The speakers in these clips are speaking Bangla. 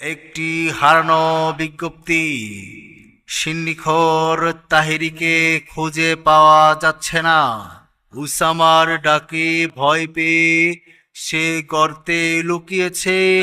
একটি হারানো বিজ্ঞপ্তি। সিন্নিখর তাহিরিকে খুঁজে পাওয়া যাচ্ছে না। উসামার ডাকে ভয় পেয়ে সে গর্তে লুকিয়েছে।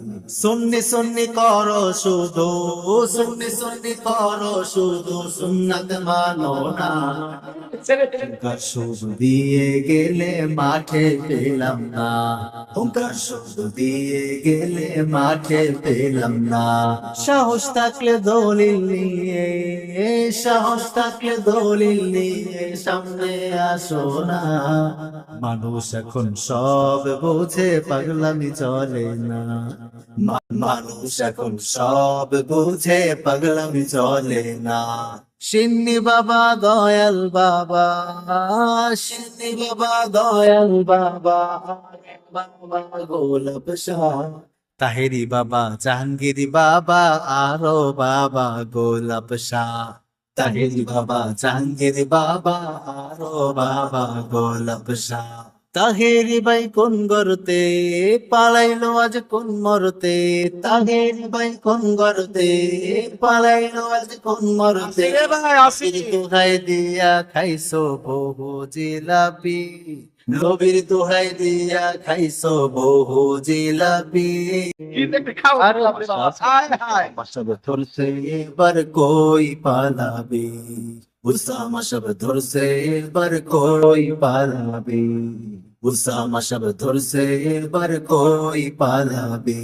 সুন্নি সুন্নি করো শুধু, সুন্নি সুন্নি করো শুধু, সুন্নাত মানো না। শুধু দিয়ে গেলে মাঠে পেলাম না। হুঙ্কার শুধু দিয়ে গেলে মাঠে পেলাম না। সাহস থাকলে দলিল নিয়ে, সাহস থাকলে দলিল নিয়ে সামনে আসো না। মানুষ এখন সব বোঝে পাগলামি চলে না। মানুষ এখন সব বুঝে পাগলামি চলে না। সিন্নি বাবা, দয়াল বাবা, সিন্নি বাবা, দয়াল বাবা বাবা, গোলাপ শাহ। তাহেরি বাবা, জাহাঙ্গীরি বাবা, আরও বাবা, গোলাপ শাহ। তাহেরি বাবা, জাহাঙ্গীরি বাবা, আরও বাবা, গোলাপ শাহ। তাহেরি ভাই কোন গরতে পালাইলো আজ কোন মরতে? তাহেরি বাই কোন গরতে পালাইলো আজ কোন মরতে? দোহাই দিয়া খাইছো বহু জিলাপি। নবীর দোহাই দিয়া খাইছো বহু জিলাপি। এবার কই পালাবি? উসামা সব ধরছে এবার কই পালাবে? উসামা সব ধরছে এবার কই পালাবি?